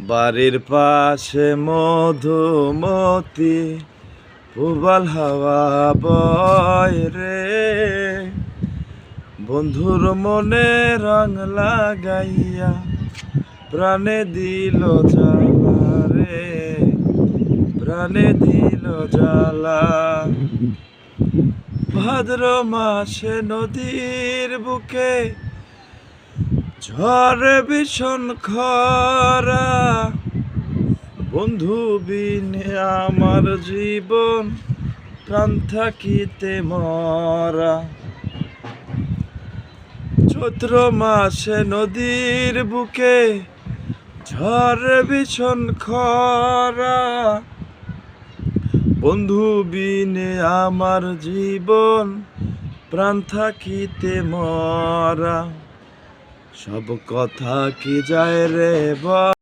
বাড়ির পাশে মধুমতি, পুবাল হাওয়া বয় রে। বন্ধুর মনে রং লাগাইয়া প্রাণে দিল জ্বালা রে। প্রাণে দিল জ্বালা। ভাদ্র মাসে নদীর বুকে ঝড় ভীষণ খরা। বন্ধু বিনে আমার জীবন, প্রাণ থাকিতে মরা। চৈত্র মাসে নদীর বুকে ঝড় ভীষণ খরা। বন্ধু বিনে আমার জীবন, প্রাণ থাকিতে মরা। সব কথা কি যায় রে বা